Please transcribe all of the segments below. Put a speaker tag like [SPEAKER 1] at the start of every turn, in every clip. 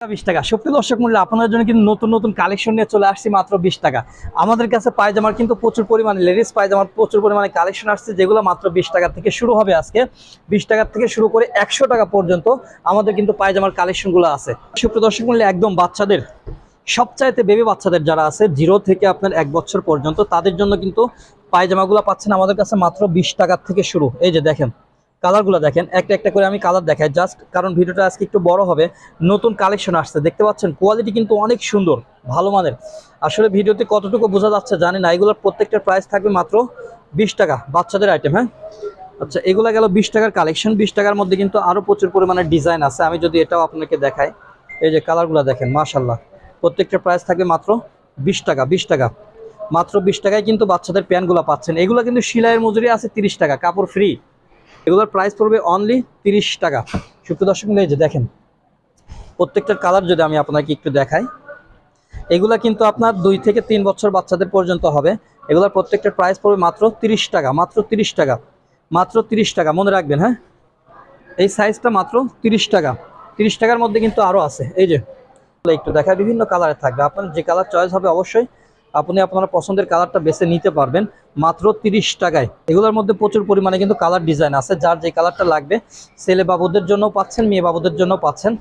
[SPEAKER 1] বিশ টাকা। সুপ্রিয় দর্শক মূল্য আপনাদের জন্য কিন্তু নতুন নতুন কালেকশন নিয়ে চলে আসছি মাত্র বিশ টাকা। আমাদের কাছে পায়জামার কিন্তু প্রচুর পরিমাণে লেডিস পায়জামার প্রচুর পরিমাণে কালেকশন আসছে, যেগুলো মাত্র বিশ টাকা থেকে শুরু হবে আজকে। বিশ টাকা থেকে শুরু করে একশো টাকা পর্যন্ত আমাদের কিন্তু পায়জামার কালেকশনগুলো আছে। সুপ্রিয় দর্শক মূল্য একদম বাচ্চাদের, সবচাইতে বেবি বাচ্চাদের যারা আছে জিরো থেকে আপনার এক বছর পর্যন্ত, তাদের জন্য কিন্তু পায়জামাগুলো পাচ্ছেন আমাদের কাছে মাত্র বিশ টাকার থেকে শুরু। এই যে দেখেন কালারগুলো দেখেন, একটা একটা করে আমি কালার দেখাই। জাস্ট কারণ ভিডিওটা আজকে একটু বড় হবে, নতুন কালেকশন আসছে। দেখতে পাচ্ছেন কোয়ালিটি কিন্তু অনেক সুন্দর, ভালো মানের। আসলে ভিডিওতে কতটুকু বোঝা যাচ্ছে জানি না, এগুলোর প্রত্যেকটার প্রাইস থাকবে মাত্র বিশ টাকা, বাচ্চাদের আইটেম হ্যাঁ? আচ্ছা এগুলো গেল বিশ টাকার কালেকশন বিশ টাকার মধ্যে কিন্তু আরও প্রচুর পরিমাণে ডিজাইন আছে। আমি যদি এটাও আপনাকে দেখাই, এই যে কালারগুলো দেখেন মাশাল্লাহ প্রত্যেকটা প্রাইস থাকবে মাত্র বিশ টাকা বিশ টাকা। মাত্র বিশ টাকায় কিন্তু বাচ্চাদের প্যান্টগুলো পাচ্ছেন। এগুলো কিন্তু সিলাইয়ের মজুরি আছে তিরিশ টাকা, কাপড় ফ্রি এগুলোর প্রাইস পড়বে অনলি তিরিশ টাকা। সুপ্রিয় দর্শক যে দেখেন প্রত্যেকটার কালার যদি আমি আপনাকে একটু দেখাই, এগুলা কিন্তু আপনার দুই থেকে তিন বছর বাচ্চাদের পর্যন্ত হবে। এগুলোর প্রত্যেকটার প্রাইস পড়বে মাত্র তিরিশ টাকা, মাত্র তিরিশ টাকা, মাত্র তিরিশ টাকা, মনে রাখবেন হ্যাঁ? এই সাইজটা মাত্র তিরিশ টাকা। তিরিশ টাকার মধ্যে কিন্তু আরও আছে। এই যে, একটু দেখায় বিভিন্ন কালারে থাকবে। আপনার যে কালার চয়েস হবে, অবশ্যই আপনি আপনার পছন্দের কালারটা বেছে নিতে পারবেন। মাত্র তিরিশ টাকায়। এগুলোর মধ্যে প্রচুর পরিমাণে কিন্তু কালার ডিজাইন আছে। যার যে কালারটা লাগবে, ছেলে বাবুদের জন্য পাচ্ছেন, মেয়ে বাবুদের জন্য পাচ্ছেন।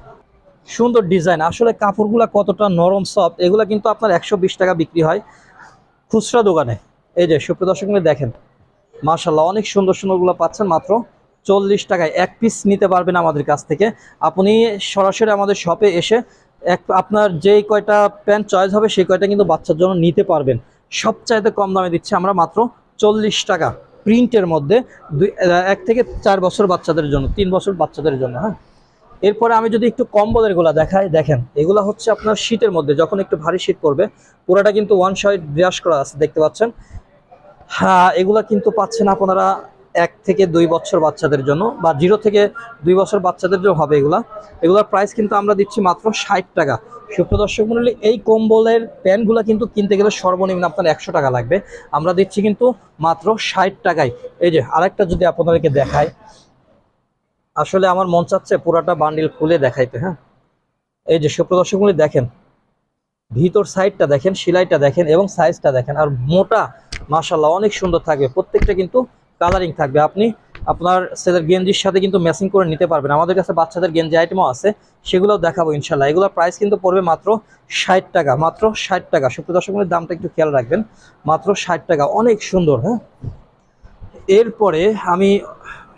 [SPEAKER 1] সুন্দর ডিজাইন। আসলে কাপড়গুলো কতটা নরম, সফট, এগুলো কিন্তু আপনার একশো বিশ টাকা বিক্রি হয় খুচরা দোকানে। এই যে, সুপ্রিয় দর্শক দেখেন। মাশাল্লাহ অনেক সুন্দর সুন্দরগুলো পাচ্ছেন মাত্র চল্লিশ টাকায়। এক পিস নিতে পারবেন আমাদের কাছ থেকে। আপনি সরাসরি আমাদের শপে এসে এক আপনার যেই কয়টা প্যান্ট চয়েস হবে, সেই কয়টা কিন্তু বাচ্চার জন্য নিতে পারবেন। সবচাইতে কম দামে দিচ্ছি আমরা মাত্র চল্লিশ টাকা প্রিন্টের মধ্যে। দুই এক থেকে চার বছর বাচ্চাদের জন্য, তিন বছর বাচ্চাদের জন্য হ্যাঁ? এরপরে আমি যদি একটু কম্বলেরগুলা দেখাই, দেখেন, এগুলা হচ্ছে আপনার শীতের মধ্যে, যখন একটু ভারী শীত পড়বে, পুরোটা কিন্তু ওয়ান সাইড ব্রাশ করা আছে, দেখতে পাচ্ছেন? হ্যাঁ এগুলা কিন্তু পাচ্ছেন আপনারা এক থেকে দুই বছর বাচ্চাদের জন্য বা জিরো থেকে দুই বছর বাচ্চাদের জন্য হবে এগুলা। এগুলোর প্রাইস কিন্তু আমরা দিচ্ছি মাত্র ষাট টাকা। সুপ্রিয় দর্শক মন্ডলী এই কম্বলের প্যান্টগুলো কিন্তু কিনতে গেলে সর্বনিম্ন আপনার একশো টাকা লাগবে। আমরা দিচ্ছি কিন্তু মাত্র ষাট টাকায়। এই যে আরেকটা যদি আপনাদেরকে দেখায় আসলে আমার মন চাচ্ছে পুরাটা বান্ডিল খুলে দেখাইতে হ্যাঁ? এই যে সুপ্রিয় দর্শক মন্ডলী দেখেন। ভিতর সাইডটা দেখেন, সেলাইটা দেখেন এবং সাইজটা দেখেন। আর মোটা মাশাল্লাহ অনেক সুন্দর থাকবে। প্রত্যেকটা কিন্তু কালারিং থাকবে। আপনি আপনার ছেলের গেঞ্জির সাথে কিন্তু ম্যাচিং করে নিতে পারবেন। আমাদের কাছে বাচ্চাদের গেঞ্জি আইটেমও আছে, সেগুলোও দেখাবো ইনশাল্লাহ এগুলোর প্রাইস কিন্তু পড়বে মাত্র ষাট টাকা, মাত্র ষাট টাকা। সুপ্রিয় দর্শকের দামটা একটু খেয়াল রাখবেন। মাত্র ষাট টাকা। অনেক সুন্দর হ্যাঁ? এরপরে আমি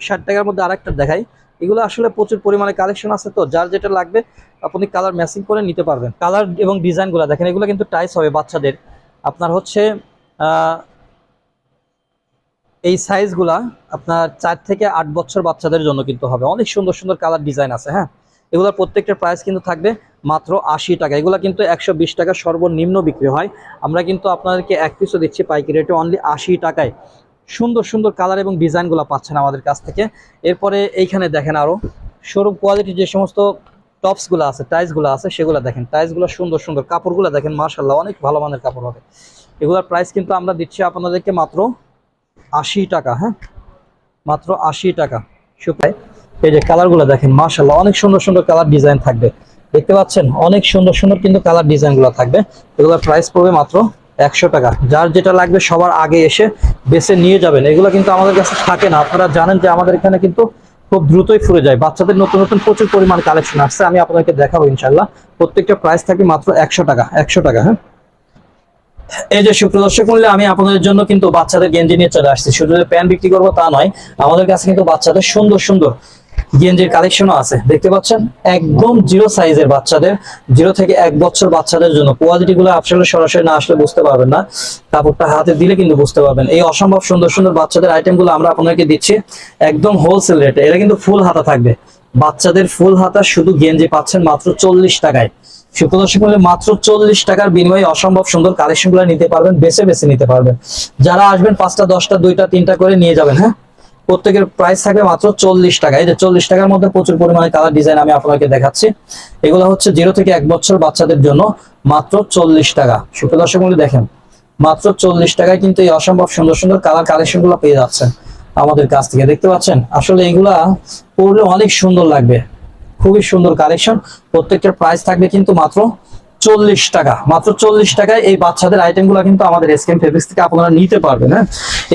[SPEAKER 1] ষাট টাকার মধ্যে আরেকটা দেখাই। এগুলো আসলে প্রচুর পরিমাণে কালেকশন আছে তো, যার যেটা লাগবে আপনি কালার ম্যাচিং করে নিতে পারবেন। কালার এবং ডিজাইনগুলো দেখেন, এগুলো কিন্তু টাইস হবে বাচ্চাদের। আপনার হচ্ছে এই সাইজগুলা আপনার চার থেকে আট বছর বাচ্চাদের জন্য কিন্তু হবে। অনেক সুন্দর সুন্দর কালার ডিজাইন আছে হ্যাঁ? এগুলোর প্রত্যেকটার প্রাইস কিন্তু থাকবে মাত্র আশি টাকা। এগুলো কিন্তু একশো বিশ টাকা সর্বনিম্ন বিক্রি হয়। আমরা কিন্তু আপনাদেরকে এক পিসও দিচ্ছি পাইকারি রেটে অনলি আশি টাকায়। সুন্দর সুন্দর কালার এবং ডিজাইনগুলো পাচ্ছেন আমাদের কাছ থেকে। এরপরে এইখানে দেখেন আরও শোরুম কোয়ালিটি যে সমস্ত টপসগুলো আছে টাইসগুলো আছে, সেগুলো দেখেন। টাইসগুলো সুন্দর সুন্দর। কাপড়গুলো দেখেন মার্শাল্লাহ অনেক ভালো মানের কাপড় হবে। এগুলোর প্রাইস কিন্তু আমরা দিচ্ছি আপনাদেরকে মাত্র আশি টাকা হ্যাঁ? মাত্র আশি টাকা। সুপাই এই যে কালারগুলো দেখেন মার্শাল্লাহ অনেক সুন্দর সুন্দর কালার ডিজাইন থাকবে। দেখতে পাচ্ছেন, অনেক সুন্দর সুন্দর কিন্তু কালার ডিজাইনগুলো থাকবে। এগুলোর প্রাইস পড়বে মাত্র একশো টাকা। যার যেটা লাগবে সবার আগে এসে বেছে নিয়ে যাবেন। এগুলো কিন্তু আমাদের কাছে থাকে না। আপনারা জানেন যে আমাদের এখানে কিন্তু খুব দ্রুতই ফুরে যায়। বাচ্চাদের নতুন নতুন প্রচুর পরিমাণ কালেকশন আসছে। আমি আপনাদেরকে দেখাবো ইনশাল্লাহ প্রত্যেকটা প্রাইস থাকবে মাত্র একশো টাকা একশো টাকা হ্যাঁ? এই যে সুপ্রদর্শক মূল্যে আমি আপনাদের জন্য কিন্তু বাচ্চাদের গেঞ্জি নিয়ে চলে আসছি। শুধু যে প্যান্ট বিক্রি করব তা নয়, আমাদের কাছে কিন্তু বাচ্চাদের সুন্দর সুন্দর গেঞ্জির কালেকশনও আছে। দেখতে পাচ্ছেন? একদম জিরো সাইজের বাচ্চাদের জিরো থেকে এক বছর বাচ্চাদের জন্য। কোয়ালিটি গুলো আসলে সরাসরি না আসলে বুঝতে পারবেন না। কাপড়টা হাতে দিলে কিন্তু বুঝতে পারবেন। এই অসম্ভব সুন্দর সুন্দর বাচ্চাদের আইটেমগুলো আমরা আপনাদেরকে দিচ্ছি। একদম হোলসেল রেটে এটা কিন্তু ফুল হাতা থাকবে। বাচ্চাদের ফুল হাতা শুধু গেঞ্জি পাচ্ছেন মাত্র চল্লিশ টাকায়। সুপ্রদর্শক মূল্যে মাত্র চল্লিশ টাকার বিনিময়ে অসম্ভব সুন্দর কালেকশনগুলো নিতে পারবেন, বেছে বেছে নিতে পারবেন। যারা আসবেন পাঁচটা, দশটা, দুইটা, তিনটা করে নিয়ে যাবেন হ্যাঁ? প্রত্যেকের প্রাইস থাকবে মাত্র চল্লিশ টাকা। এই যে চল্লিশ টাকার মধ্যে প্রচুর পরিমাণে কালার ডিজাইন আমি আপনাকে দেখাচ্ছি। এগুলো হচ্ছে জিরো থেকে এক বছর বাচ্চাদের জন্য মাত্র চল্লিশ টাকা। সুপ্রদর্শক মূল্যে দেখেন, মাত্র চল্লিশ টাকায় কিন্তু এই অসম্ভব সুন্দর সুন্দর কালার কালেকশনগুলো পেয়ে যাচ্ছেন আমাদের কাছ থেকে। দেখতে পাচ্ছেন? আসলে এগুলা পড়লে অনেক সুন্দর লাগবে। খুবই সুন্দর কালেকশন প্রত্যেকটার প্রাইস থাকবে কিন্তু মাত্র চল্লিশ টাকা। মাত্র চল্লিশ টাকায় এই বাচ্চাদের আইটেমগুলো কিন্তু আমাদের এসকেম ফেব্রিক্স থেকে আপনারা নিতে পারবেন হ্যাঁ?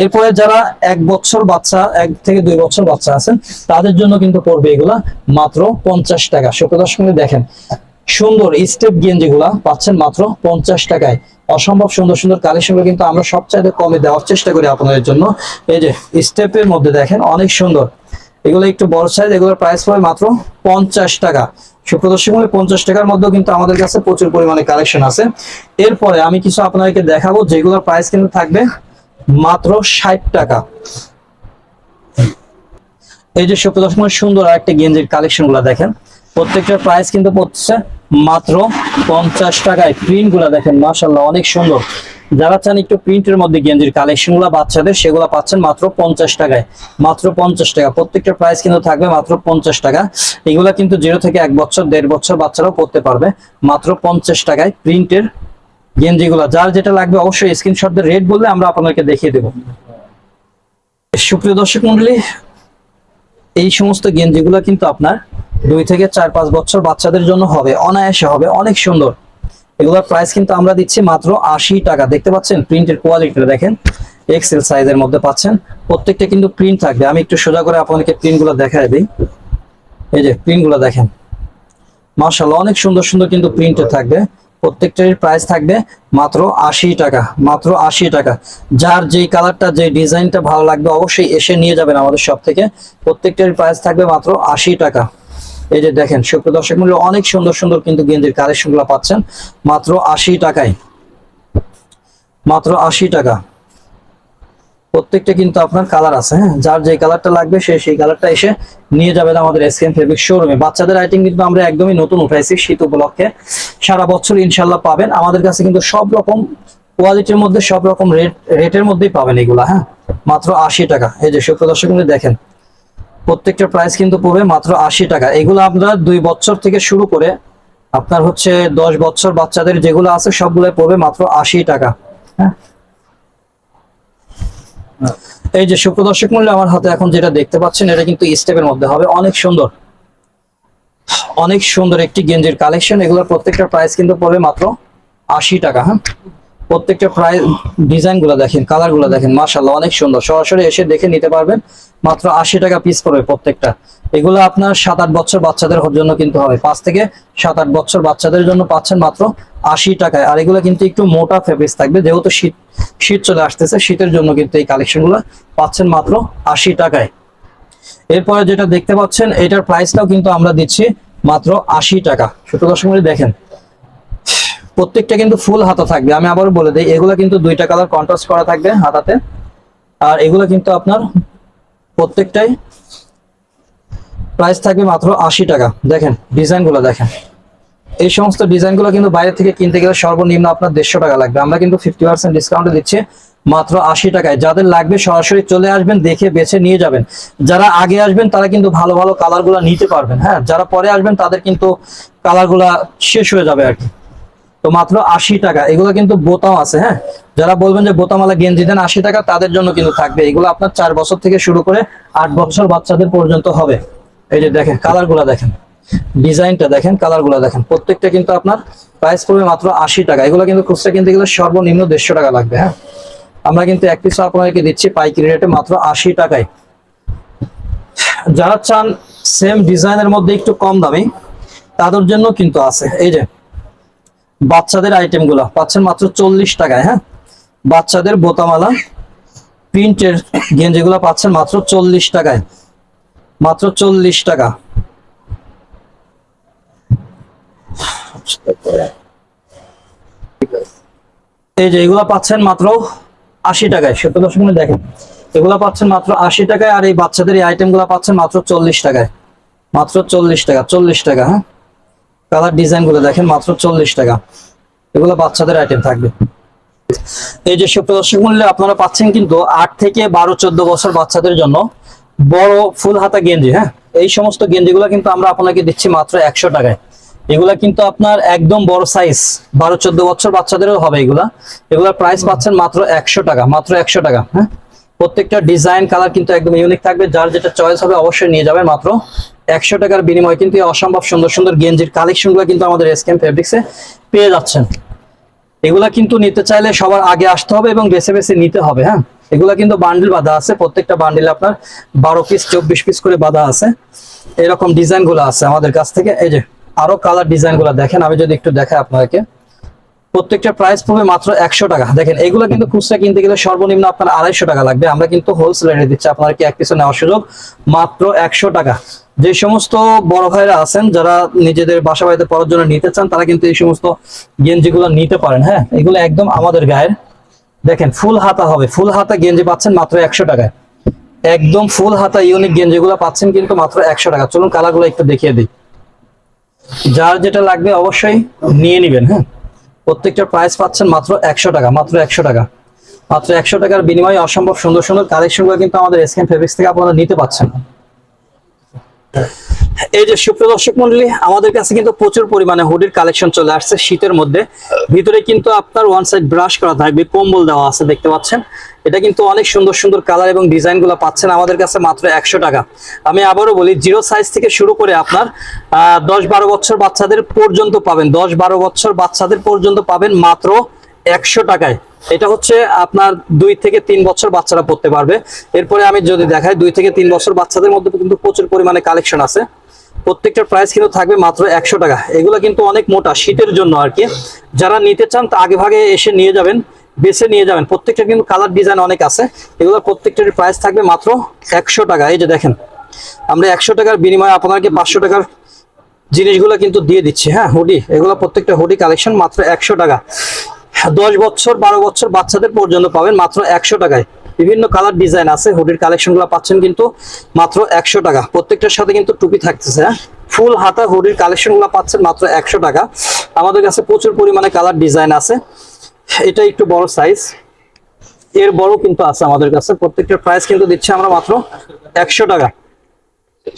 [SPEAKER 1] এরপরে যারা এক বছর বাচ্চা, এক থেকে দুই বছর বাচ্চা আছেন, তাদের জন্য কিন্তু পড়বে এগুলা মাত্র পঞ্চাশ টাকা। সুপ্রদর্শক দেখেন, সুন্দর স্টেপ গেঞ্জিগুলা পাচ্ছেন মাত্র পঞ্চাশ টাকায়। অসম্ভব সুন্দর সুন্দর কালেকশনগুলো কিন্তু আমরা সবচাইতে কমে দেওয়ার চেষ্টা করি আপনাদের জন্য। এই যে স্টেপের মধ্যে দেখেন, অনেক সুন্দর। এগুলো একটু বড় সাইজ এগুলোর প্রাইস পড়ে মাত্র পঞ্চাশ টাকা। সুপ্রদর্শক মূল্যে পঞ্চাশ টাকার মধ্যেও কিন্তু আমাদের কাছে প্রচুর পরিমাণে কালেকশন আছে। এরপরে আমি কিছু আপনাদেরকে দেখাবো, যেগুলোর প্রাইস কিন্তু থাকবে মাত্র ষাট টাকা। এই যে সুপ্রদর্শক সুন্দর আরেকটা গেঞ্জির কালেকশনগুলা দেখেন। প্রত্যেকটার প্রাইস কিন্তু পড়ছে মাত্র পঞ্চাশ টাকায়। প্রিন্টগুলা দেখেন মাসাল্লাহ অনেক সুন্দর। যারা চান একটু প্রিন্টের মধ্যে গেঞ্জির কালেকশনগুলা বাচ্চাদের, সেগুলো পাচ্ছেন মাত্র পঞ্চাশ টাকায়। মাত্র পঞ্চাশ টাকা। প্রত্যেকটা প্রাইস কিন্তু থাকবে মাত্র পঞ্চাশ টাকা। এগুলা কিন্তু জিরো থেকে এক বছর, দেড় বছর বাচ্চারাও পড়তে পারবে। মাত্র পঞ্চাশ টাকায় প্রিন্টের গেঞ্জিগুলা। যার যেটা লাগবে অবশ্যই স্ক্রিনশট রেট বললে আমরা আপনাদেরকে দেখিয়ে দেবো। সুপ্রিয় দর্শক মন্ডলী, এই সমস্ত গেঞ্জিগুলো কিন্তু আপনার দুই থেকে চার পাঁচ বছর বাচ্চাদের জন্য হবে। অনায়াসে হবে। অনেক সুন্দর। এগুলোর প্রাইস কিন্তু আমরা দিচ্ছি মাত্র আশি টাকা। দেখতে পাচ্ছেন প্রিন্টের কোয়ালিটিটা দেখেন। এক্সেল সাইজের মধ্যে পাচ্ছেন। প্রত্যেকটা কিন্তু প্রিন্ট থাকবে। আমি একটু সোজা করে আপনাদেরকে প্রিন্টগুলো দেখাই দিই। এই যে প্রিন্টগুলো দেখেন। মার্শাল্লাহ অনেক সুন্দর সুন্দর কিন্তু প্রিন্টে থাকবে। প্রত্যেকটার প্রাইস থাকবে মাত্র আশি টাকা। মাত্র আশি টাকা। যার যেই কালারটা যে ডিজাইনটা ভালো লাগবে অবশ্যই এসে নিয়ে যাবেন আমাদের সব থেকে। প্রত্যেকটার প্রাইস থাকবে মাত্র আশি টাকা। এই যে দেখেন, সুপ্রিয় দর্শক মূল্য অনেক সুন্দর সুন্দর কিন্তু গেঞ্জির কালেকশনগুলো পাচ্ছেন। মাত্র আশি টাকায়। মাত্র আশি টাকা। প্রত্যেকটা কিন্তু আপনার কালার আছে হ্যাঁ? যার যে কালারটা লাগবে, সে সেই কালারটা এসে নিয়ে যাবেন আমাদের এসকেএম ফেব্রিক শোরুমে বাচ্চাদের আইটেম কিন্তু আমরা একদমই নতুন উঠাইছি শীত উপলক্ষে। সারা বছর ইনশাল্লাহ পাবেন। আমাদের কাছে কিন্তু সব রকম কোয়ালিটির মধ্যে, সব রকম রেট রেটের মধ্যেই পাবেন এগুলা হ্যাঁ? মাত্র আশি টাকা। এই যে সুপ্রিয় দর্শক দেখেন প্রত্যেকটা প্রাইস কিন্তু পড়বে মাত্র আশি টাকা। এগুলো আমরা দুই বছর থেকে শুরু করে আপনার হচ্ছে দশ বছর বাচ্চাদের যেগুলো আছে সবগুলো পড়বে মাত্র আশি টাকা। হ্যাঁ? এই যে সুপ্রদর্শক মূল্য আমার হাতে এখন যেটা দেখতে পাচ্ছেন, এটা কিন্তু স্টেপের মধ্যে হবে। অনেক সুন্দর। অনেক সুন্দর একটি গেঞ্জির কালেকশন এগুলোর প্রত্যেকটা প্রাইস কিন্তু পড়বে মাত্র আশি টাকা হ্যাঁ? প্রত্যেকটা ডিজাইনগুলো দেখেন কালারগুলো দেখেন মার্শাল্লাহ অনেক সুন্দর। সরাসরি এসে দেখে নিতে পারবেন। মাত্র আশি টাকা পিস পড়বে প্রত্যেকটা। এগুলো আপনার সাত আট বছর বাচ্চাদের জন্য কিন্তু হবে। পাঁচ থেকে সাত আট বছর বাচ্চাদের জন্য পাচ্ছেন মাত্র আশি টাকায়। আর এগুলো কিন্তু একটু মোটা ফেব্রিক্স থাকবে। যেহেতু শীত শীত চলে আসতেছে, শীতের জন্য কিন্তু এই কালেকশন কালেকশনগুলো পাচ্ছেন মাত্র আশি টাকায়। এরপরে যেটা দেখতে পাচ্ছেন, এটার প্রাইসটাও কিন্তু আমরা দিচ্ছি মাত্র আশি টাকা। ছোট দর্শক দেখেন প্রত্যেকটা কিন্তু ফুল হাতা থাকবে। আমি আবারও বলে দিই, এগুলো কিন্তু দুইটা কালার কন্ট্রাস্ট করা থাকবে হাতাতে। আর এগুলো কিন্তু আপনার প্রত্যেকটাই প্রাইস থাকবে মাত্র আশি টাকা। দেখেন, ডিজাইনগুলো দেখেন। এই সমস্ত ডিজাইনগুলো কিন্তু বাইরে থেকে কিনতে গেলে সর্বনিম্ন আপনার দেড়শো টাকা লাগবে। আমরা কিন্তু ফিফটি পার্সেন্ট ডিসকাউন্টে দিচ্ছি মাত্র আশি টাকায়। যাদের লাগবে সরাসরি চলে আসবেন, দেখে বেছে নিয়ে যাবেন। যারা আগে আসবেন, তারা কিন্তু ভালো ভালো কালারগুলো নিতে পারবেন হ্যাঁ? যারা পরে আসবেন, তাদের কিন্তু কালারগুলা শেষ হয়ে যাবে আর কি। তো মাত্র আশি টাকা। এগুলো কিন্তু বোতাম আছে হ্যাঁ? যারা বলবেন যে বোতামালা গেঞ্জি দেন, আশি টাকা তাদের জন্য কিন্তু থাকবে। এগুলো আপনার চার বছর থেকে শুরু করে আট বছর বাচ্চাদের পর্যন্ত হবে। এই যে দেখেন কালারগুলা দেখেন। ডিজাইনটা দেখেন কালারগুলা দেখেন। প্রত্যেকটা কিন্তু আপনার প্রাইস পড়বে মাত্র আশি টাকা। এগুলো কিন্তু খুচরা কিনতে গেলে সর্বনিম্ন দেড়শো টাকা লাগবে হ্যাঁ? আমরা কিন্তু এক পিস আপনাদেরকে দিচ্ছি পাইকারি রেটে মাত্র আশি টাকায়। যারা চান সেম ডিজাইনের মধ্যে একটু কম দামি, তাদের জন্য কিন্তু আছে। এই যে বাচ্চাদের আইটেমগুলা। পাচ্ছেন মাত্র চল্লিশ টাকায় হ্যাঁ? বাচ্চাদের বোতামালা, প্রিন্টের গেঞ্জিগুলো পাচ্ছেন মাত্র চল্লিশ টাকায়। মাত্র চল্লিশ টাকা। এই যে এগুলা পাচ্ছেন মাত্র আশি টাকায়, সত্তর দশমিক দেখেন। এগুলা পাচ্ছেন মাত্র আশি টাকায় আর এই বাচ্চাদের এই আইটেমগুলা পাচ্ছেন মাত্র চল্লিশ টাকায়। মাত্র চল্লিশ টাকা চল্লিশ টাকা হ্যাঁ? কালার ডিজাইনগুলো দেখেন মাত্র চল্লিশ টাকা। এগুলো বাচ্চাদের আইটেম থাকবে। এই যে সুপ্রিয় দর্শক মূল্যে আপনারা পাচ্ছেন কিন্তু আট থেকে বারো, চোদ্দ বছর বাচ্চাদের জন্য বড় ফুল হাতা গেঞ্জি হ্যাঁ? এই সমস্ত গেঞ্জিগুলো কিন্তু আমরা আপনাকে দিচ্ছি মাত্র একশো টাকায়। এগুলা কিন্তু আপনার একদম বড় সাইজ বারো, চোদ্দ বছর বাচ্চাদেরও হবে এগুলা। এগুলার প্রাইস পাচ্ছেন মাত্র একশো টাকা, মাত্র একশো টাকা হ্যাঁ? প্রত্যেকটা ডিজাইন কালার কিন্তু একদম ইউনিক থাকবে। যার যেটা চয়েস হবে অবশ্যই নিয়ে যাবেন মাত্র একশো টাকার বিনিময়ে কিন্তু অসম্ভব সুন্দর সুন্দর গেঞ্জির কালেকশনগুলো কিন্তু আমাদের এসকেম ফেব্রিক্সে পেয়ে যাচ্ছেন। এগুলা কিন্তু নিতে চাইলে সবার আগে আসতে হবে এবং বেছে বেছে নিতে হবে হ্যাঁ? এগুলা কিন্তু বান্ডিল বাঁধা আছে। প্রত্যেকটা বান্ডিলে আপনার বারো পিস চব্বিশ পিস করে বাঁধা আছে। এরকম ডিজাইনগুলো আছে আমাদের কাছ থেকে। এই যে আরও কালার ডিজাইনগুলো দেখেন। আমি যদি একটু দেখাই আপনাকে। প্রত্যেকটা প্রাইস পড়বে মাত্র একশো টাকা। দেখেন, এগুলো কিন্তু খুচরা কিনতে গেলে সর্বনিম্ন আপনার আড়াইশো টাকা লাগবে। আমরা কিন্তু হোলসেল রেটে দিচ্ছি। আপনার কি এক পিছু নেওয়ার সুযোগ? মাত্র একশো টাকা। যে সমস্ত বড় ভাইরা আছেন, যারা নিজেদের বাসা বাড়িতে পড়ার জন্য নিতে চান, তারা কিন্তু এই সমস্ত গেঞ্জিগুলো নিতে পারেন হ্যাঁ? এগুলো একদম আমাদের গায়ের। দেখেন, ফুল হাতা হবে। ফুল হাতা গেঞ্জি পাচ্ছেন মাত্র একশো টাকায়। একদম ফুল হাতা ইউনিক গেঞ্জিগুলো পাচ্ছেন কিন্তু মাত্র একশো টাকা। চলুন কালারগুলো একটু দেখিয়ে দিই। যার যেটা লাগবে অবশ্যই নিয়ে নিবেন হ্যাঁ? প্রত্যেকটা প্রাইস পাচ্ছেন মাত্র একশো টাকা, মাত্র একশো টাকা। মাত্র একশো টাকার বিনিময়ে অসম্ভব সুন্দর সুন্দর কালেকশনগুলো কিন্তু আমাদের এসকেন ফেব্রিক্স থেকে আপনারা নিতে পাচ্ছেন। এই যে সুপ্রিয় দর্শক মন্ডলী, আমাদের কাছে কিন্তু প্রচুর পরিমাণে হুডির কালেকশন চলে আসছে শীতের মধ্যে। ভিতরে কিন্তু আপনার ওয়ান সাইড ব্রাশ করা থাকবে, কম্বল দেওয়া আছে দেখতে পাচ্ছেন। এটা কিন্তু অনেক সুন্দর সুন্দর কালার এবং ডিজাইনগুলো পাচ্ছেন আমাদের কাছে মাত্র একশো টাকা। আমি আবারও বলি জিরো সাইজ থেকে শুরু করে আপনার দশ বারো বছর বাচ্চাদের পর্যন্ত পাবেন, দশ বারো বছর বাচ্চাদের পর্যন্ত পাবেন মাত্র একশো টাকায়। এটা হচ্ছে আপনার দুই থেকে তিন বছর বাচ্চারা পড়তে পারবে। এরপরে আমি যদি দেখাই, দুই থেকে তিন বছর বাচ্চাদের মধ্যে কিন্তু প্রচুর পরিমাণে কালেকশন আছে। প্রত্যেকটার প্রাইস কিন্তু থাকবে মাত্র একশো টাকা। এগুলো কিন্তু অনেক মোটা, শীতের জন্য আর কি। যারা নিতে চান, তা আগে ভাগে এসে নিয়ে যাবেন, বেছে নিয়ে যাবেন। প্রত্যেকটা কিন্তু কালার ডিজাইন অনেক আছে। এগুলো প্রত্যেকটার প্রাইস থাকবে মাত্র একশো টাকা। এই যে দেখেন, আমরা একশো টাকার বিনিময়ে আপনাকে পাঁচশো টাকার জিনিসগুলো কিন্তু দিয়ে দিচ্ছি। হ্যাঁ হুডি এগুলো প্রত্যেকটা হুডি কালেকশন মাত্র একশো টাকা। দশ বছর, বারো বছর বাচ্চাদের পর্যন্ত পাবেন মাত্র একশো টাকায়। বিভিন্ন কালার ডিজাইন আছে হুডির কালেকশনগুলো পাচ্ছেন কিন্তু মাত্র একশো টাকা। প্রত্যেকটার সাথে কিন্তু টুপি থাকতেছে হ্যাঁ? ফুল হাতা হুডির কালেকশনগুলো পাচ্ছেন মাত্র একশো টাকা। আমাদের কাছে প্রচুর পরিমাণে কালার ডিজাইন আছে। এটা একটু বড় সাইজ এর বড় কিন্তু আছে আমাদের কাছে। প্রত্যেকটার প্রাইস কিন্তু দিচ্ছি আমরা মাত্র একশো টাকা।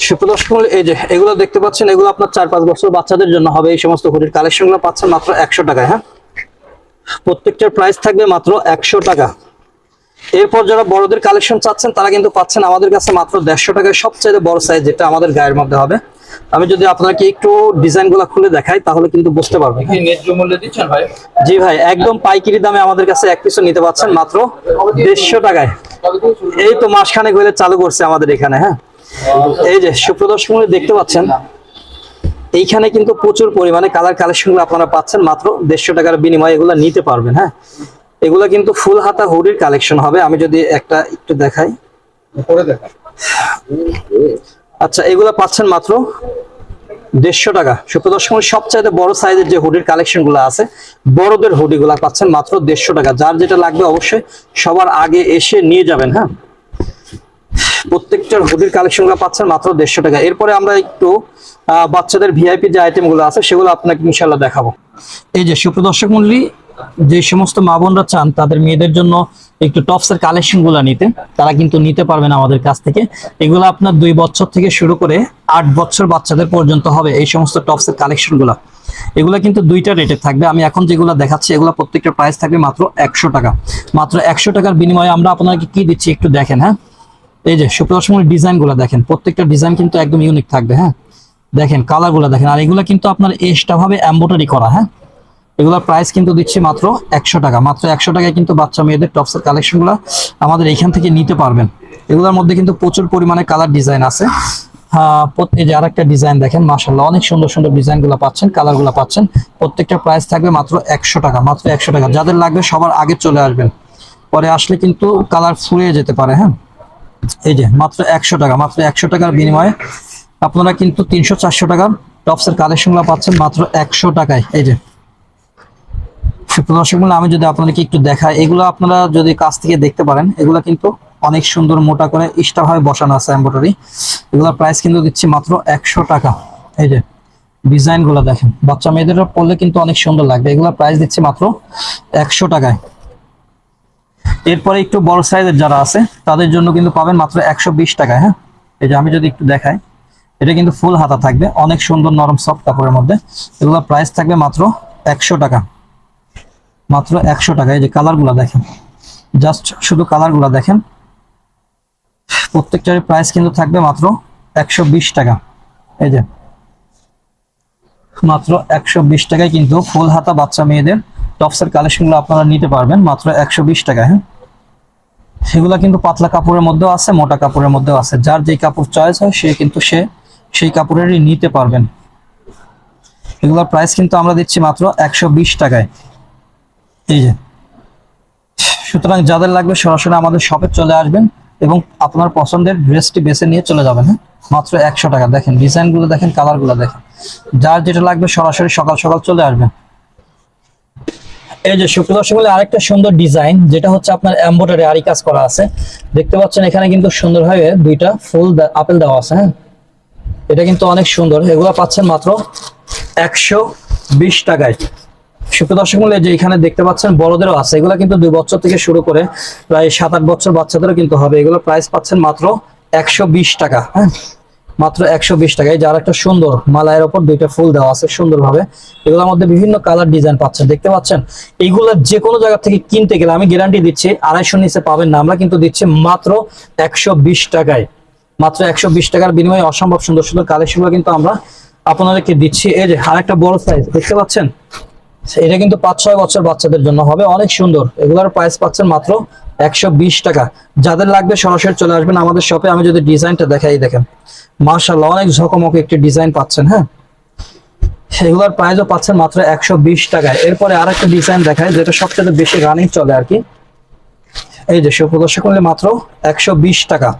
[SPEAKER 1] সুপ্রদর্শক এই যে, এগুলো দেখতে পাচ্ছেন, এগুলো আপনার চার পাঁচ বছর বাচ্চাদের জন্য হবে। এই সমস্ত হুডির কালেকশনগুলো পাচ্ছেন মাত্র একশো টাকায় হ্যাঁ? প্রত্যেকটার প্রাইস থাকবে মাত্র একশো টাকা। এরপর যারা বড়দের কালেকশন চাচ্ছেন তারা কিন্তু পাচ্ছেন আমাদের কাছে মাত্র দেড়শো টাকায় সবচেয়ে বড় সাইজ যেটা আমাদের গায়ের মধ্যে হবে। আমি যদি আপনাকে একটু ডিজাইনগুলা খুলে দেখাই তাহলে কিন্তু বুঝতে পারবেন।
[SPEAKER 2] ভাই?
[SPEAKER 1] জি ভাই একদম পাইকারি দামে আমাদের কাছে এক পিছু নিতে পাচ্ছেন মাত্র দেড়শো টাকায়। এই তো মাসখানেক হইলে চালু করছে আমাদের এখানে হ্যাঁ? এই যে সুপ্রদর্শক দেখতে পাচ্ছেন এইখানে কিন্তু প্রচুর পরিমাণে কালার কালেকশনগুলো আপনারা পাচ্ছেন মাত্র দেড়শো টাকার বিনিময়ে এগুলো নিতে পারবেন হ্যাঁ? এগুলো কিন্তু ফুল হাতা হুডির কালেকশন হবে। আমি যদি একটা একটু দেখাই। আচ্ছা এগুলো পাচ্ছেন মাত্র দেড়শো টাকা। সুপ্রদর্শক সবচাইতে বড় সাইজের যে হুডির কালেকশনগুলো আছে বড়দের হুডি গুলা পাচ্ছেন মাত্র দেড়শো টাকা। যার যেটা লাগবে অবশ্যই সবার আগে এসে নিয়ে যাবেন হ্যাঁ? প্রত্যেকটার হুডির কালেকশনগুলো পাচ্ছেন মাত্র দেড়শো টাকা। এরপরে আমরা একটু বাচ্চাদের ভিআইপি যে আইটেমগুলো আছে, সেগুলো আপনাকে ইনশাল্লাহ দেখাবো। এই যে সুপ্রদর্শক মন্ডলী, যে সমস্ত মা বোনরা চান তাদের মেয়েদের জন্য একটু টপসের কালেকশনগুলো নিতে, তারা কিন্তু নিতে পারবেন আমাদের কাছ থেকে। এগুলো আপনার দুই বছর থেকে শুরু করে আট বছর বাচ্চাদের পর্যন্ত হবে এই সমস্ত টপসের কালেকশনগুলা। এগুলো কিন্তু দুইটা রেটে থাকবে। আমি এখন যেগুলো দেখাচ্ছি, এগুলো প্রত্যেকটা প্রাইস থাকবে মাত্র একশো টাকা। মাত্র একশো টাকার বিনিময়ে আমরা আপনাকে কি দিচ্ছি একটু দেখেন হ্যাঁ? এই যে সুপ্রদর্শনের ডিজাইনগুলো দেখেন, প্রত্যেকটা ডিজাইন কিন্তু একদম ইউনিক থাকবে হ্যাঁ? দেখেন কালারগুলো দেখেন, আর এগুলো কিন্তু আপনার এক্সট্রা ভাবে এম্বোটারি করা হ্যাঁ? এগুলোর প্রাইস কিন্তু দিচ্ছি মাত্র একশো টাকা, মাত্র একশো টাকায় কিন্তু বাচ্চা মেয়েদের টপসের কালেকশনগুলো আমাদের এইখান থেকে নিতে পারবেন। এগুলোর মধ্যে কিন্তু প্রচুর পরিমাণে কালার ডিজাইন আছে। এই যে আরেকটা ডিজাইন দেখেন মাশাল্লাহ অনেক সুন্দর সুন্দর ডিজাইনগুলো পাচ্ছেন কালারগুলো পাচ্ছেন। প্রত্যেকটা প্রাইস থাকবে মাত্র একশো টাকা, মাত্র একশো টাকা। যাদের লাগবে সবার আগে চলে আসবেন। পরে আসলে কিন্তু কালার ফুরিয়ে যেতে পারে হ্যাঁ? এই যে, মাত্র একশো টাকা, মাত্র একশো টাকার বিনিময়ে আপনারা কিন্তু তিনশো চারশো টাকার টপসের কালেকশনগুলো পাচ্ছেন মাত্র একশো টাকায়। এই যে মূল্য আমি যদি আপনাদেরকে একটু দেখাই, এগুলো আপনারা যদি কাছ থেকে দেখতে পারেন, এগুলো কিন্তু অনেক সুন্দর মোটা করে ইস্টাভাবে বসানো আছে এম্ব্রয়ডারি এগুলোর প্রাইস কিন্তু দিচ্ছি মাত্র একশো টাকা। এই যে ডিজাইনগুলো দেখেন। বাচ্চা মেয়েদের পরলে কিন্তু অনেক সুন্দর লাগবে। এগুলোর প্রাইস দিচ্ছি মাত্র একশো টাকায়। এরপরে একটু বড় সাইজের যারা আছে, তাদের জন্য কিন্তু পাবেন মাত্র একশো টাকায় হ্যাঁ? এই যে আমি যদি একটু দেখাই, এটা কিন্তু ফুল হাতা থাকবে, অনেক সুন্দর নরম সফট কাপড়ের মধ্যে। এগুলো প্রাইস থাকবে মাত্র একশো টাকা। মাত্র একশো টাকা, এই যে কালারগুলো দেখেন। জাস্ট শুধু কালারগুলো দেখেন। প্রত্যেকটার প্রাইস কিন্তু থাকবে মাত্র একশো বিশ টাকা। এই যে মাত্র একশো বিশ টাকায় কিন্তু ফুল হাতা বাচ্চা মেয়েদের টপসের কালেকশনগুলো আপনারা নিতে পারবেন, মাত্র একশো বিশ টাকায় হ্যাঁ? সেগুলো কিন্তু পাতলা কাপড়ের মধ্যেও আছে, মোটা কাপড়ের মধ্যেও আছে। যার যেই কাপড় চয়েস হয়, সে কিন্তু সে সেই কাপড়েরই নিতে পারবেন। এগুলোর প্রাইস কিন্তু আমরা দিচ্ছি মাত্র একশো বিশ টাকায়। এই যে। সুতরাং যাদের লাগবে সরাসরি আমাদের শপে চলে আসবেন এবং আপনার পছন্দের ড্রেসটি বেছে নিয়ে চলে যাবেন হ্যাঁ? মাত্র একশো টাকা। দেখেন ডিজাইনগুলো দেখেন কালারগুলো দেখেন। যার যেটা লাগবে সরাসরি সকাল সকাল চলে আসবেন। এই যে শুক্রবার সকালে আরেকটা সুন্দর ডিজাইন, যেটা হচ্ছে আপনার এম্বোটারি আরি কাজ করা আছে। দেখতে পাচ্ছেন এখানে কিন্তু সুন্দরভাবে দুইটা ফুল আপেল দেওয়া আছে হ্যাঁ? এটা কিন্তু অনেক সুন্দর। এগুলো পাচ্ছেন মাত্র একশো বিশ টাকায়। সুপ্রিয় দর্শক মূল্যে যে এখানে দেখতে পাচ্ছেন বড়দেরও আছে। এগুলো কিন্তু দুই বছর থেকে শুরু করে, প্রায় সাত আট বছর বাচ্চাদেরও কিন্তু হবে। এগুলো প্রাইস পাচ্ছেন মাত্র একশো বিশ টাকা হ্যাঁ? মাত্র একশো বিশ টাকায়। যার একটা সুন্দর মালায়ের ওপর দুইটা ফুল দেওয়া আছে সুন্দরভাবে। এগুলোর মধ্যে বিভিন্ন কালার ডিজাইন পাচ্ছেন। দেখতে পাচ্ছেন? এইগুলো যে কোনো জায়গা থেকে কিনতে গেলে আমি গ্যারান্টি দিচ্ছি আড়াইশো নিচে পাবেন না। আমরা কিন্তু দিচ্ছি মাত্র একশো বিশ টাকায়। মাত্র একশো বিশ টাকার বিনিময়ে অসম্ভব সুন্দর সুন্দর কালেকশনগুলো কিন্তু আমরা আপনাদেরকে দিচ্ছি। এই যে আর একটা বড় সাইজ দেখতে পাচ্ছেন? এটা কিন্তু পাঁচ ছয় বছর বাচ্চাদের জন্য হবে। অনেক সুন্দর। এগুলোর প্রাইস পাচ্ছেন মাত্র একশো বিশ টাকা। যাদের লাগবে সরাসরি চলে আসবেন আমাদের শপে আমি যদি ডিজাইনটা দেখাই, দেখেন। মার্শাল্লাহ অনেক ঝকমক একটি ডিজাইন পাচ্ছেন হ্যাঁ? সেগুলোর প্রাইসও পাচ্ছেন মাত্র একশো বিশ টাকায়। এরপরে আর একটা ডিজাইন দেখায়, যেটা সবচেয়ে বেশি রানিং চলে আর কি। এই যে সুপ্রদর্শক করলে মাত্র একশো বিশ টাকা।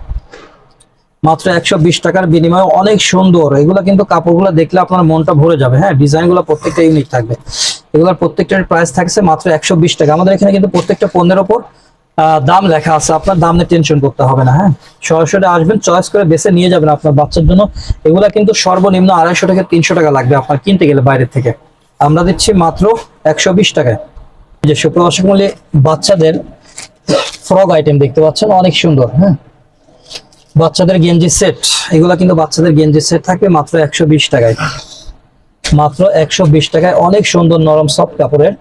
[SPEAKER 1] মাত্র একশো বিশ টাকার বিনিময়ে অনেক সুন্দর। এগুলো কিন্তু কাপড়গুলো দেখলে আপনার মনটা ভরে যাবে হ্যাঁ? ডিজাইনগুলো প্রত্যেকটা ইউনিক থাকবে। এগুলোর প্রত্যেকটার প্রাইস থাকছে মাত্র একশো বিশ টাকা। আমাদের এখানে কিন্তু প্রত্যেকটা পণ্যের ওপর দাম লেখা আছে। আপনার দাম নিয়ে টেনশন করতে হবে না হ্যাঁ? সরাসরি আসবেন চয়েস করে বেছে নিয়ে যাবেন আপনার বাচ্চার জন্য। এগুলা কিন্তু সর্বনিম্ন আড়াইশো থেকে তিনশো টাকা লাগবে আপনার কিনতে গেলে বাইরের থেকে। আমরা দিচ্ছি মাত্র একশো বিশ টাকায়। যে সুপ্রদর্শক মূল্যে বাচ্চাদের ফ্রক আইটেম দেখতে পাচ্ছেন, অনেক সুন্দর হ্যাঁ? বাচ্চাদের গেঞ্জি সেট এগুলা কিন্তু বাচ্চাদের গেঞ্জি সেট থাকবে মাত্র একশো বিশ টাকায়। মাত্র একশো বিশ টাকায় অনেক সুন্দর নরম সফট কাপড়ের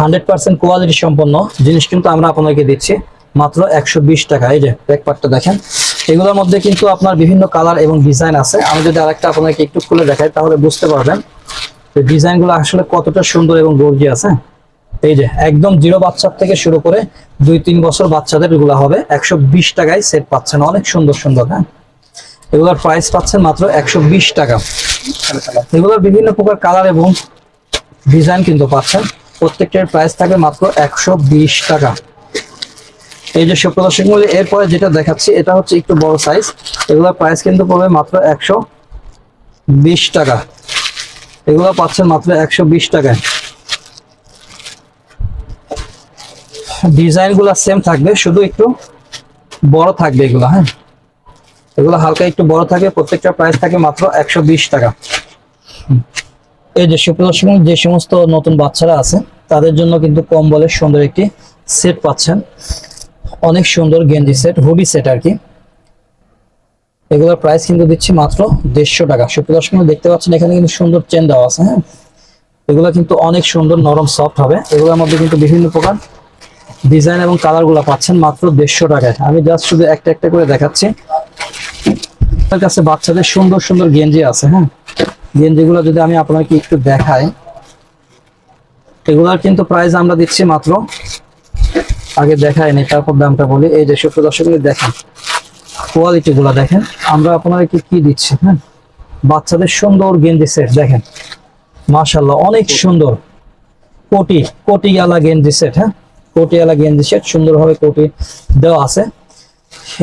[SPEAKER 1] হান্ড্রেড পার্সেন্ট কোয়ালিটি সম্পন্ন জিনিস কিন্তু আমরা আপনাকে দিচ্ছি মাত্র একশো বিশ টাকা। এই যে ব্যাক পার্টটা দেখেন, এগুলোর মধ্যে কিন্তু আপনার বিভিন্ন কালার এবং ডিজাইন আছে। আমি যদি আরেকটা আপনাকে একটু খুলে দেখাই তাহলে বুঝতে পারবেন ডিজাইনগুলো আসলে কতটা সুন্দর এবং গর্জি আছে। এই যে একদম জিরো বাচ্চার থেকে শুরু করে দুই তিন বছর বাচ্চাদের এগুলো হবে। একশো বিশ টাকায় সেট পাচ্ছেন। অনেক সুন্দর সুন্দর হ্যাঁ? এগুলোর প্রাইস পাচ্ছেন মাত্র একশো বিশ টাকা। এগুলোর বিভিন্ন প্রকার কালার এবং ডিজাইন কিন্তু পাচ্ছেন। প্রত্যেকটার প্রাইস থাকবে মাত্র একশো বিশ টাকা। এই যে সুপ্রদর্শক মূল্য এরপরে যেটা দেখাচ্ছি, এটা হচ্ছে একটু বড় সাইজ এগুলোর প্রাইস কিন্তু পড়বে মাত্র একশো বিশ টাকা। এগুলো পাচ্ছেন মাত্র একশো বিশ টাকায়। ডিজাইনগুলা সেম থাকবে, শুধু একটু বড় থাকবে এগুলো হ্যাঁ? এগুলো হালকা একটু বড় থাকবে প্রত্যেকটা প্রাইস থাকে মাত্র একশো বিশ টাকা। এই যে সুপ্রদর্শক যে সমস্ত নতুন বাচ্চারা আছে, তাদের জন্য কিন্তু কম বলে সুন্দর একটি সেট পাচ্ছেন। অনেক সুন্দর গেঞ্জি সেট হুডি সেট আর কি। এগুলোর প্রাইস কিন্তু দিচ্ছি মাত্র দেড়শো টাকা। সুপ্রদর্শক দেখতে পাচ্ছেন এখানে কিন্তু সুন্দর চেন দেওয়া আছে হ্যাঁ? এগুলো কিন্তু অনেক সুন্দর নরম সফট হবে। এগুলোর মধ্যে কিন্তু বিভিন্ন প্রকার ডিজাইন এবং কালারগুলা পাচ্ছেন মাত্র দেড়শো টাকায়। আমি জাস্ট শুধু একটা একটা করে দেখাচ্ছি। আমার কাছে বাচ্চাদের সুন্দর সুন্দর গেঞ্জি আছে হ্যাঁ? গেঞ্জিগুলো যদি আমি আপনাকে একটু দেখাই, এগুলার কিন্তু প্রাইস আমরা দিচ্ছি মাত্র, আগে দেখায়নি তারপর দামটা বলি। এই যে সুপ্র দর্শকগুলি দেখেন কোয়ালিটি গুলা দেখেন, আমরা আপনাদেরকে কি দিচ্ছি হ্যাঁ? বাচ্চাদের সুন্দর গেঞ্জি সেট দেখেন। মাশাল্লাহ অনেক সুন্দর। কোটি, কোটিওয়ালা গেঞ্জি সেট হ্যাঁ? কোটিওয়ালা গেঞ্জি সেট সুন্দরভাবে কোটি দেওয়া আছে।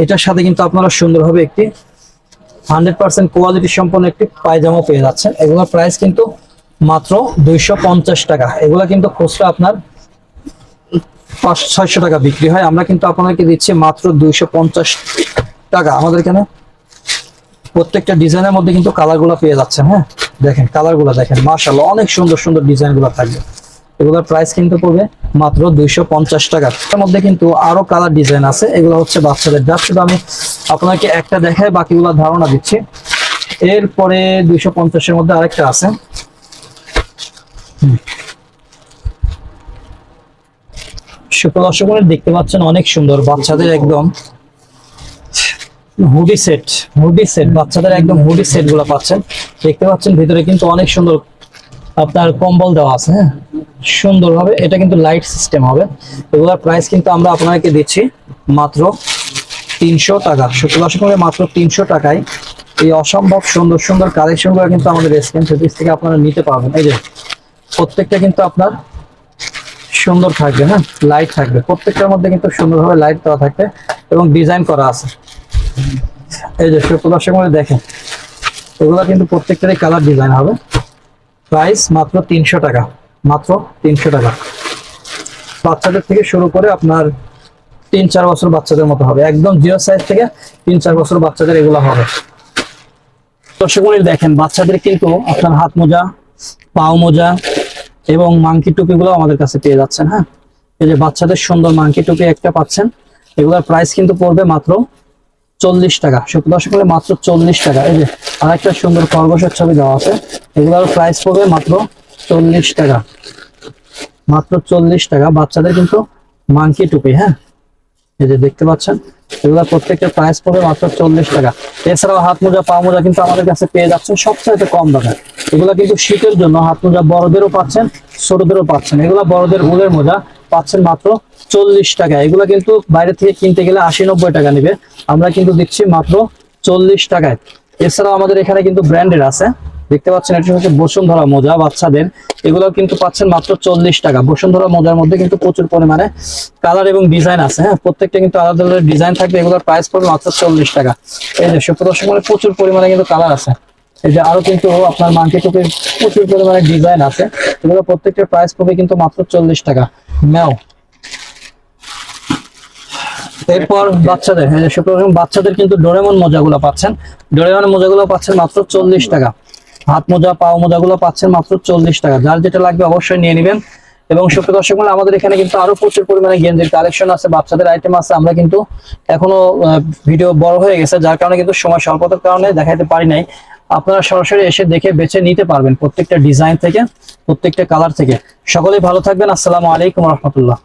[SPEAKER 1] এটার সাথে কিন্তু আপনারা সুন্দরভাবে একটি হান্ড্রেড পার্সেন্ট কোয়ালিটি সম্পন্ন একটি পায়জামা পেয়ে যাচ্ছেন। এগুলোর প্রাইস কিন্তু মাত্র দুইশো পঞ্চাশ টাকা। এগুলো কিন্তু খুচরা আপনার পাঁচ ছয়শো টাকা বিক্রি হয়। আমরা কিন্তু আপনাদেরকে দিচ্ছি মাত্র দুইশো পঞ্চাশ টাকা। আমাদের এখানে প্রত্যেকটা ডিজাইনের মধ্যে কিন্তু কালারগুলো পেয়ে যাচ্ছেন হ্যাঁ? দেখেন, কালারগুলো দেখেন মার্শাল্লাহ অনেক সুন্দর সুন্দর ডিজাইনগুলো থাকবে। এগুলোর প্রাইস কিন্তু পড়বে মাত্র দুইশো পঞ্চাশ টাকা। তার মধ্যে কিন্তু আরও কালার ডিজাইন আছে। এগুলো হচ্ছে বাচ্চাদের যা শুধু আমি আপনাকে একটা দেখায় বাকিগুলো ধারণা দিচ্ছি। এরপরে দুইশো পঞ্চাশের মধ্যে আরেকটা আছে। হুম। সুপ্রদর্শক দেখতে পাচ্ছেন অনেক সুন্দর বাচ্চাদের একদম হুডি সেট হুডি সেট বাচ্চাদের একদম হুডি সেটগুলো পাচ্ছেন। দেখতে পাচ্ছেন ভিতরে কিন্তু অনেক সুন্দর আপনার কম্বল দেওয়া আছে হ্যাঁ? সুন্দর হবে এটা কিন্তু লাইট সিস্টেম হবে। এগুলোর প্রাইস কিন্তু আমরা আপনাকে দিচ্ছি মাত্র তিনশো টাকা। সত্তর দশক করে মাত্র তিনশো টাকায়। এই অসম্ভব সুন্দর সুন্দর কালেকশনগুলো কিন্তু আমাদের রেস্টুরেন্ট থেকে আপনারা নিতে পারবেন। এই যে, প্রত্যেকটা কিন্তু আপনার সুন্দর থাকবে হ্যাঁ? লাইট থাকবে। প্রত্যেকটার মধ্যে কিন্তু সুন্দরভাবে লাইট দেওয়া থাকবে এবং ডিজাইন করা আছে। এই যে, সত্তর দশক দেখেন, এগুলো কিন্তু প্রত্যেকটারই কালার ডিজাইন হবে। প্রাইস মাত্র তিনশো টাকা। মাত্র তিনশো টাকা। বাচ্চাদের থেকে শুরু করে আপনার তিন চার বছর বাচ্চাদের মতো হবে। একদম জিরো সাইজ থেকে তিন চার বছর বাচ্চাদের এগুলো হবে। দর্শকমণি দেখেন, বাচ্চাদের কিন্তু আপনার হাত মোজা, পাও মোজা এবং মাংকি টুপিগুলো আমাদের কাছে পেয়ে যাচ্ছেন হ্যাঁ? এই যে বাচ্চাদের সুন্দর মাংকি টুপি একটা পাচ্ছেন, এগুলোর প্রাইস কিন্তু পড়বে মাত্র চল্লিশ টাকা। দর্শক হলে মাত্র চল্লিশ টাকা। এই যে আরেকটা সুন্দর খরগোশের ছবি দেওয়া আছে। এগুলোর প্রাইস পড়বে মাত্র চল্লিশ টাকা। মাত্র চল্লিশ টাকা। বাচ্চাদের কিন্তু মাংকি টুপি হ্যাঁ? এই যে দেখতে পাচ্ছেন, এগুলো প্রত্যেকটা প্রাইস পড়বে মাত্র চল্লিশ টাকা। এছাড়াও হাত মোজা, পা মোজা কিন্তু আমাদের কাছে পেয়ে যাচ্ছেন সবচাইতে কম দামে। এগুলো কিন্তু শীতের জন্য হাত মোজা বড়দেরও পাচ্ছেন, ছোটদেরও পাচ্ছেন। এগুলো বড়দের উলের মোজা পাচ্ছেন মাত্র চল্লিশ টাকা। এগুলো কিন্তু বাইরে থেকে কিনতে গেলে আশি নব্বই টাকা নেবে। আমরা কিন্তু দিচ্ছি মাত্র চল্লিশ টাকায়। এছাড়াও আমাদের এখানে কিন্তু ব্র্যান্ডের আছে। দেখতে পাচ্ছেন, এটা হচ্ছে বসুন্ধরা মোজা বাচ্চাদের। এগুলো কিন্তু পাচ্ছেন মাত্র চল্লিশ টাকা। বসুন্ধরা মোজার মধ্যে কিন্তু প্রচুর পরিমাণে কালার এবং ডিজাইন আছে হ্যাঁ? প্রত্যেকটা কিন্তু আলাদা আলাদা ডিজাইন থাকবে। এগুলোর প্রাইস পড়বে মাত্র চল্লিশ টাকা। এই যে সুপ্রদর্শক মানে প্রচুর পরিমাণে কিন্তু কালার আছে। এই যে আরও কিন্তু আপনার মার্কেট প্রচুর পরিমাণে ডিজাইন আছে। এগুলো প্রত্যেকটার প্রাইস পড়বে কিন্তু মাত্র চল্লিশ টাকা। ম্যাও এরপর বাচ্চাদের বাচ্চাদের কিন্তু ডোরেমন মোজাগুলো পাচ্ছেন। ডোরেমন মোজাগুলো পাচ্ছেন মাত্র চল্লিশ টাকা। হাত মোজা পাও মোজা গুলো পাচ্ছেন মাত্র চল্লিশ টাকা। যার যেটা লাগবে অবশ্যই নিয়ে নেবেন। এবং সুপ্রিয় দর্শক মহল, আমাদের এখানে কিন্তু আরও প্রচুর পরিমাণে গেঞ্জির কালেকশন আছে বাচ্চাদের আইটেম আছে। আমরা কিন্তু এখনও ভিডিও বড় হয়ে গেছে যার কারণে কিন্তু সময় স্বল্পতার কারণে দেখাতে পারি নাই। আপনারা সরাসরি এসে দেখে বেছে নিতে পারবেন প্রত্যেকটা ডিজাইন থেকে প্রত্যেকটা কালার থেকে। সকলেই ভালো থাকবেন। আসসালামু আলাইকুম রহমতুল্লাহ।